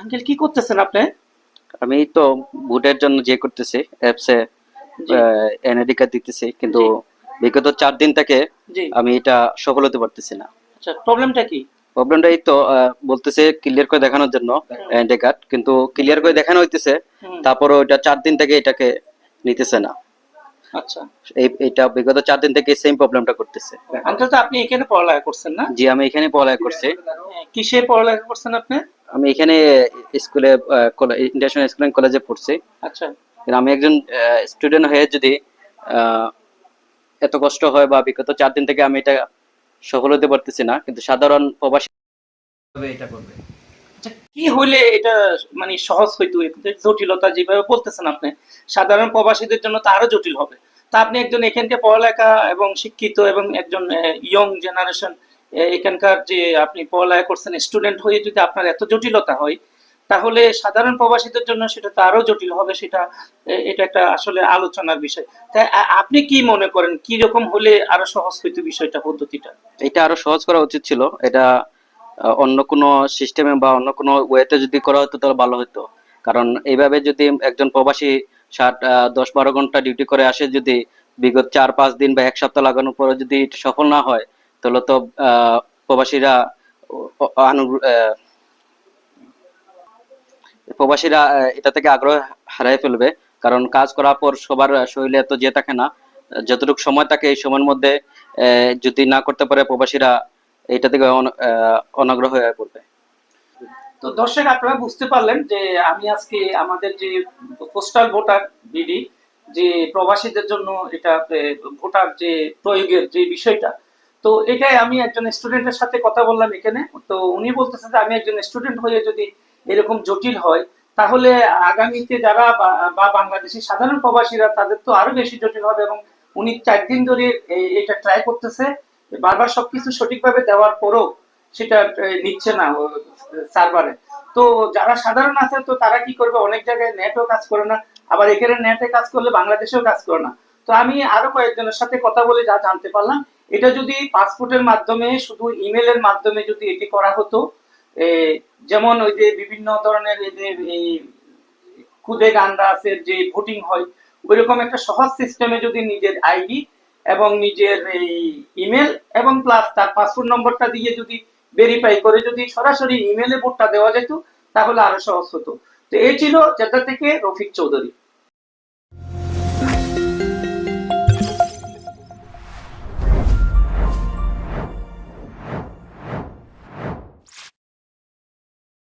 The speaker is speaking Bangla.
আঙ্কেল কি করতেছেন আপনি? আমি তো ভোটের জন্য যে করতেছি অ্যাপসে জি। দিতেছি কিন্তু বিগত চার দিন থেকে আমি এটা সফল হতে পারতেছি না। আচ্ছা প্রবলেমটা কি? প্রবলেমটা এই তো বলতেছে ক্লিয়ার করে দেখানোর জন্য এনআইডি কার্ড কিন্তু ক্লিয়ার করে দেখানো হইতেছে তারপরে ওইটা চার দিন থেকে এটাকে নিতেছে না। আচ্ছা। এই এটা বিগত চার দিন থেকে সেম প্রবলেমটা করতেছে। আঙ্কেল তো আপনি এখানে পড়ালেখা করছেন না? জি আমি এখানে পড়ালেখা করছি। হ্যাঁ, কিসে পড়ালেখা করছেন আপনি? আমি এখানে স্কুলে ইন্টারন্যাশনাল স্কুল কলেজে পড়ছি। আচ্ছা। আমি একজন স্টুডেন্ট হয়ে যদি এত কষ্ট হয় বা বিগত চার দিন থেকে আমি এটা সফল হতে পারতেছি না কিন্তু সাধারণ প্রবাসী এটা করবে। আচ্ছা কি হইলে এটা মানে সহজ হইতো? জটিলতা যেভাবে বলতেছেন আপনি সাধারণ প্রবাসীদের জন্য তো আরও জটিল হবে। তা আপনি একজন এখানকার পড়ালেখা এবং শিক্ষিত এবং একজন ইয়ং জেনারেশন এখানকার যে আপনি পড়ালেখা করছেন স্টুডেন্ট হয়ে যদি আপনার এত জটিলতা হয়, তাহলে সাধারণ প্রবাসীদের জন্য সেটা তো আরও জটিল হবে, সেটা এটা একটা আসলে আলোচনার বিষয়। তাই আপনি কি মনে করেন, কি রকম হলে আরও সহজ হইতো বিষয়টা, পদ্ধতিটা? এটা আরও সহজ করা উচিত ছিল। এটা অন্য কোনো সিস্টেমে বা অন্য কোনো ওয়েতে যদি করা হতো, তাহলে ভালো হতো কারণ এইভাবে যদি একজন প্রবাসী ষাট দশ বারো ঘণ্টা ডিউটি করে আসে, যদি বিগত চার, পাঁচ দিন বা এক সপ্তাহ লাগানোর পরে যদি সফল না হয় তাহলে তো প্রবাসীরা প্রবাসীরা এটা থেকে আগ্রহ হারাই ফেলবে। কারণ কাজ করার পর সবার শরীরে এত যে থাকে না, যতটুকু সময় থাকে এই সময়ের মধ্যে যদি না করতে পারে প্রবাসীরা, এটা থেকে অনাগ্রহ হয়ে পড়বে। তো দর্শক, আপনারা বুঝতে পারলেন যে আমি আজকে আমাদের যে পোস্টাল ভোটার বিডি, যে প্রবাসীদের জন্য এটা ভোটার যে প্রয়োগের যে বিষয়টা তো এটাই আমি একজন স্টুডেন্টের সাথে কথা বললাম এখানে। তো উনি বলতেছে যে, আমি একজন স্টুডেন্ট হয়ে যদি এরকম জটিল হয়, তাহলে আগামীতে যারা বা- বা বাংলাদেশি সাধারণ প্রবাসীরা, তাদের তো আরও বেশি জটিল হবে এবং উনি চার দিন ধরে এটা ট্রাই করতেছে। বারবার সবকিছু সঠিকভাবে দেওয়ার পরও সেটা নিচ্ছে না সার্ভারে তো যারা সাধারণ আছে, তো তারা কি করবে? অনেক জায়গায় নেটও কাজ করে না। আবার এখানে নেটে কাজ করলে বাংলাদেশেও কাজ করে না। তো আমি আরও কয়েকজনের সাথে কথা বলে যা জানতে পারলাম। এটা যদি পাসপোর্টের মাধ্যমে, শুধু ইমেলের মাধ্যমে যদি এটি করা হতো যেমন ওই যে বিভিন্ন ধরনের এই যে এই খুদে আছে, যে ভোটিং হয়, ওইরকম একটা সহজ সিস্টেমে যদি নিজের আইডি এবং নিজের এই ইমেল এবং প্লাস তার পাসপোর্ট নম্বরটা দিয়ে যদি ভেরিফাই করে, যদি সরাসরি ইমেলে ভোটটা দেওয়া যেত, তাহলে আরও সহজ হতো। তো এই ছিল জেদ্দা থেকে রফিক চৌধুরী।